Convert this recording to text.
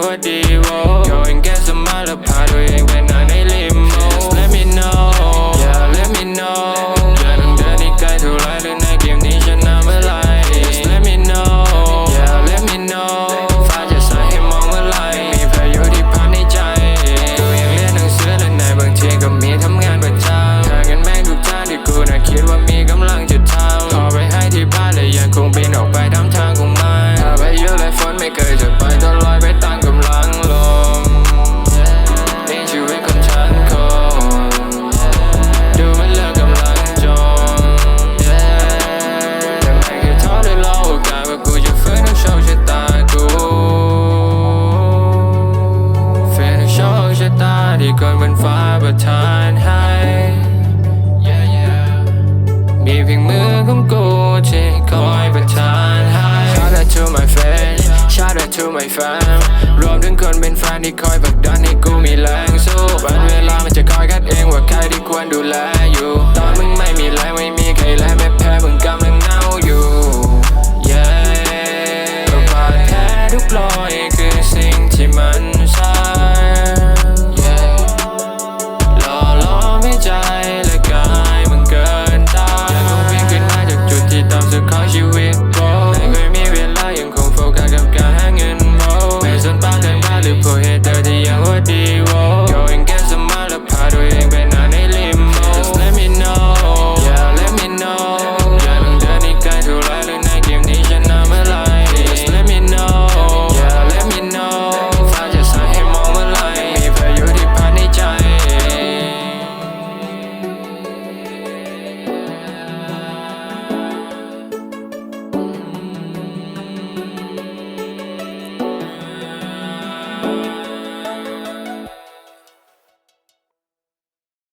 what do you want? ฟังรวมถึงคนเป็นแฟนที่คอยผลักดันให้กูมีแรงสู้วันเวลามันจะคอยคัดเองว่าใครที่ควรดูแลอยู่ ตอนมึงไม่มีแรงไม่มีใครแลแม้แพ้มึงกำลังเน่าอยู่เย้ก็บาดแผลทุกรอยคือสิ่งที่มัน Olho corredor de arrodeio Thank you.